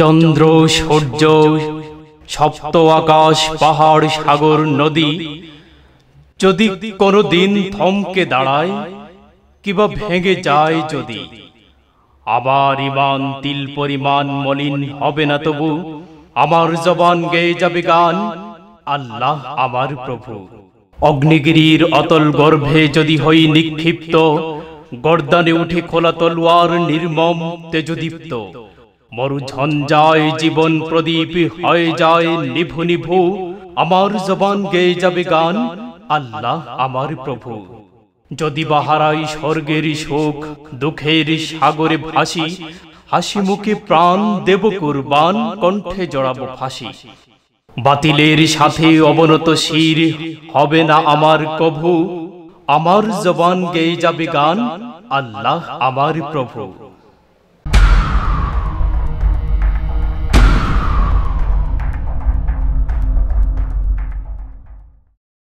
চন্দ্র, সূর্য, সপ্ত আকাশ, পাহাড়, সাগর, নদী। যদি কোনো দিন থমকে দাঁড়ায়, কিবা ভেঙে যায় যদি। আবার ইমান, তিল পরিমাণ মলিন হবে না তবু, আমার জবান গেয়ে যাবে গান, আল্লাহ আমার প্রভু। অগ্নিগিরির অতল গর্ভে যদি হই নিক্ষিপ্ত, গর্দানে উঠে খোলা তলোয়ার নির্মম তেজদীপ্ত। মরু ঝঞ্ঝায় জীবন প্রদীপ হয়ে যায় নিভু নিভু। আমার জবান গেয়ে যাবে গান, আল্লাহ আমার প্রভু। যদি বাহারাই স্বর্গের সুখ দুঃখের সাগরে ভাসি, হাসি মুখে প্রাণ দেব কুরবান, কণ্ঠে জড়াবো ফাঁসি। বাতিলের সাথে অবনত শির, হবে না আমার কভু। আমার জবান গেয়ে যাবে গান, আল্লাহ আমার প্রভু।